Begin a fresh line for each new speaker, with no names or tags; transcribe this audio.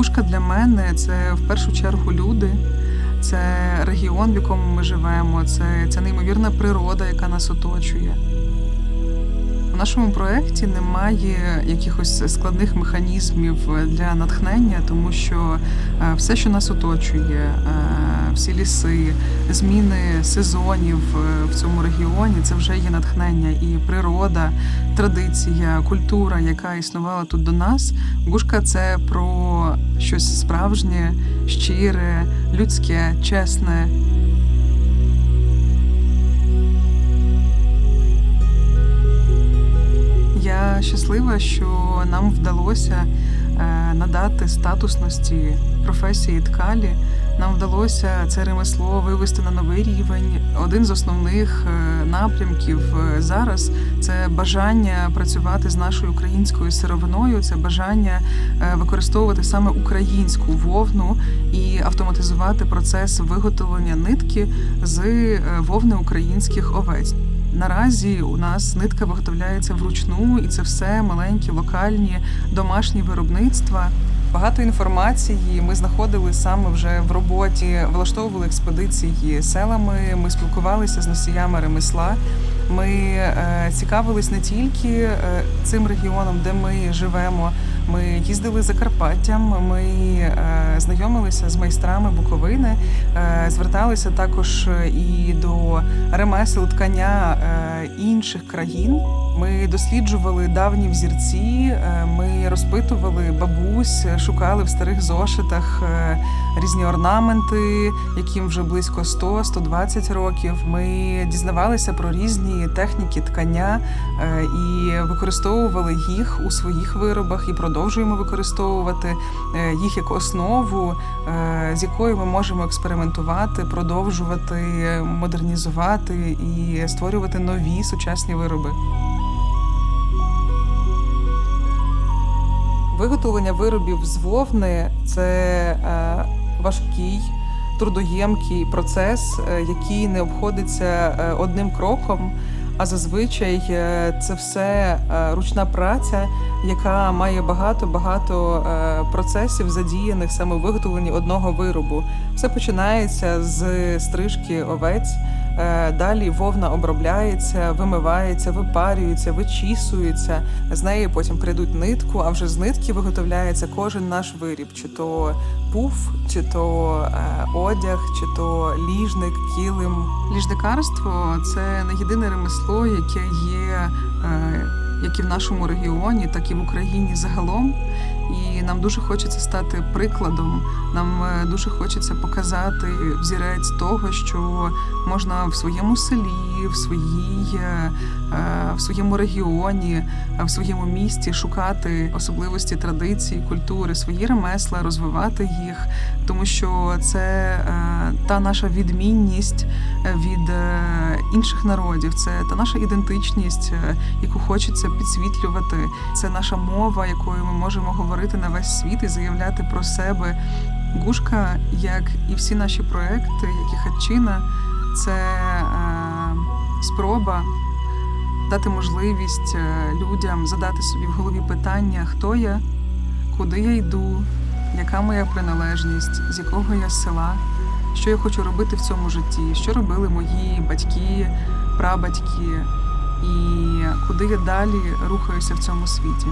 Гушка для мене це в першу чергу люди, це регіон, в якому ми живемо, це, це неймовірна природа, яка нас оточує. У нашому проєкті немає якихось складних механізмів для натхнення, тому що е, все, що нас оточує, е, всі ліси, зміни сезонів е, в цьому регіоні, це вже є натхнення і природа, традиція, культура, яка існувала тут до нас. Гушка це про щось справжнє, щире, людське, чесне. Я щаслива, що нам вдалося надати статусності професії ткалі. Нам вдалося це ремесло вивести на новий рівень. Один з основних е, напрямків е, зараз це бажання працювати з нашою українською сировиною, це бажання е, використовувати саме українську вовну і автоматизувати процес виготовлення нитки з е, вовни українських овець. Наразі у нас нитка виготовляється вручну, і це все маленькі локальні домашні виробництва. Багато інформації ми знаходили саме вже в роботі, влаштовували експедиції селами. Ми спілкувалися з носіями ремесла. Ми е, цікавились не тільки е, цим регіоном, де ми живемо. Ми їздили Закарпаттям, ми е, знайомилися з майстрами Буковини, зверталися також і до ремесел ткання інших країн. Ми досліджували давні взірці, е, ми розпитували бабусь, шукали в старих зошитах е, різні орнаменти, яким вже близько 100-120 років. Ми дізнавалися про різні техніки ткання е, і використовували їх у своїх виробах і продовжуємо використовувати е, їх як основу, е, з якою ми можемо експериментувати, продовжувати модернізувати і створювати нові сучасні вироби. Виготовлення виробів з вовни це е, важкий, трудоємкий процес, е, який не обходиться е, одним кроком. А зазвичай це все ручна праця, яка має багато-багато процесів, задіяних саме в виготовленні одного виробу. Все починається з стрижки овець. Е, Далі вовна обробляється, вимивається, випарюється, вичісується. З неї потім прийдуть нитку, а вже з нитки виготовляється кожен наш виріб, чи то пуф, чи то е, одяг, чи то ліжник, килим. Ліжникарство це не єдине ремесло, яке є е, як і в нашому регіоні, так і в Україні загалом. І нам дуже хочеться стати прикладом. Нам е, дуже хочеться показати взірець того, що можна в своєму селі, в своїй е, е, в своєму регіоні, в своєму місті шукати особливості традиції, культури, свої ремесла, розвивати їх, тому що це та наша відмінність від інших народів, це та наша ідентичність, яку хочеться підсвітлювати. Це наша мова, якою ми можемо говорити на весь світ і заявляти про себе. Гушка, як і всі наші проекти, як і Хатчина, це е, спроба дати можливість е, людям задати собі в голові питання, хто я, куди я йду, яка моя приналежність, з якого я села, що я хочу робити в цьому житті, що робили мої батьки, прабатьки, і куди я далі рухаюся в цьому світі.